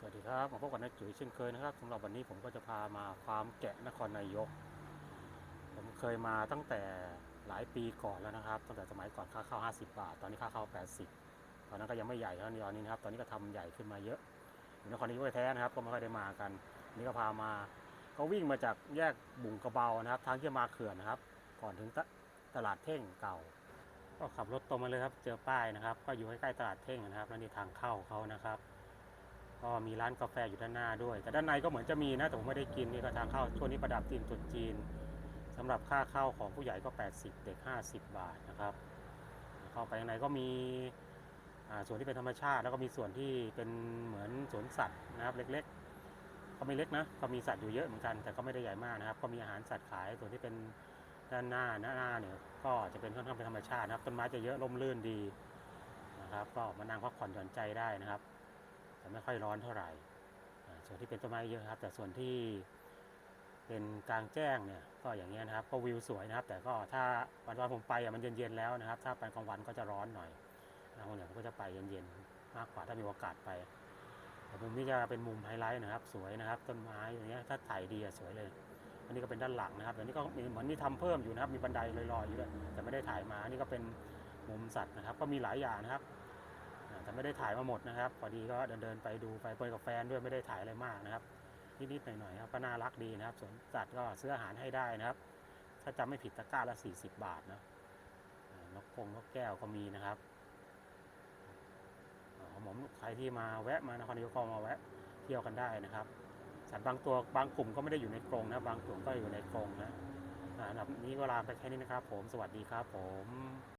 สวัสดีครับมาพบกับนายจุ๋ยเช่นเคยนะครับสำหรับวันนี้ผมก็จะพามาฟาร์มแกะนครนายก ผมเคยมาตั้งแต่หลายปีก่อนแล้วนะครับตั้งแต่สมัยก่อนค่าเข้า50 บาท ตอนนี้ค่าเข้า80 ตอนนั้นก็ยังไม่ใหญ่เท่านี้ตอนนี้นะครับตอนนี้ก็ทำใหญ่ขึ้นมาเยอะอยู่นครนายกแท้นะครับก็ไม่ค่อยได้มากันนนี้ก็พามาก็วิ่งมาจากแยกบุงกระเบานะครับ ทางที่มาเขื่อนนะครับ ก่อนถึงตตลาดเท่งเก่า ก็ขับรถตรงมาเลยครับเจอป้ายนะครับ ก็อยู่ใกล้ๆตลาดเท่งนะครับแล้วนี่ทางเข้าเขานะครับ ก็มีร้านกาแฟอยู่ด้านหน้าด้วย แต่ด้านในก็เหมือนจะมีนะแต่ผมไม่ได้กินนี่ก็ทางเข้าช่วงนี้ประดับจีนตรุษจีนสำหรับค่าเข้าของผู้ใหญ่ก็ 80 เด็ก 50 บาทนะครับ เข้าไปข้างในก็มีส่วนที่เป็นธรรมชาติ แล้วก็มีส่วนที่เป็นเหมือนสวนสัตว์นะครับเล็กๆ ก็ไม่เล็กนะก็มีสัตว์อยู่เยอะเหมือนกันแต่ก็ไม่ได้ใหญ่มากนะครับ ก็มีอาหารสัตว์ขายส่วนที่เป็นด้านหน้าหน้าหน้าเนี่ยก็จะเป็นค่อนข้างเป็นธรรมชาตินะครับต้นไม้จะเยอะร่มรื่นดีนะครับ ก็มานั่งพักผ่อนหย่อนใจได้นะครับ แต่ไม่ค่อยร้อนเท่าไหร่ ส่วนที่เป็นต้นไม้เยอะครับ แต่ส่วนที่เป็นกลางแจ้งเนี่ยก็อย่างเงี้ยนะครับ ก็วิวสวยนะครับ แต่ก็ถ้าวันวันผมไปอะมันเย็นๆแล้วนะครับ ถ้าไปกลางวันก็จะร้อนหน่อยนะคนเนี่ยผมก็จะไปเย็นๆมากกว่าถ้ามีโอกาสไปแต่มุมนี้จะเป็นมุมไฮไลท์นะครับ สวยนะครับ ต้นไม้อย่างเงี้ยถ้าถ่ายดีอะสวยเลย อันนี้ก็เป็นด้านหลังนะครับแต่นี่ก็มีเหมือนมีทำเพิ่มอยู่นะครับ มีบันไดลอยๆอยู่ด้วยแต่ไม่ได้ถ่ายมาอันนี่ก็เป็นมุมสัตว์นะครับ ก็มีหลายอย่างนะครับ แต่ไม่ได้ถ่ายมาหมดนะครับพอดีก็เดินเดินไปดูไปเปิดกับแฟนด้วยไม่ได้ถ่ายอะไรมากนะครับนิดๆหน่อยๆครับก็น่ารักดีนะครับสวนสัตว์ก็ซื้ออาหารให้ได้นะครับ ถ้าจำไม่ผิดตะกร้าละ 40 บาทนะนกกงนกแก้วก็มีนะครับอ่าผมใครที่มาแวะมานครนายกก็มาแวะเที่ยวกันได้นะครับ สัตว์บางตัวบางกลุ่มก็ไม่ได้อยู่ในกรงนะบางกลุ่มก็อยู่ในกรงนะครับนี้ก็ลาไปแค่นี้นะครับ ผมสวัสดีครับผม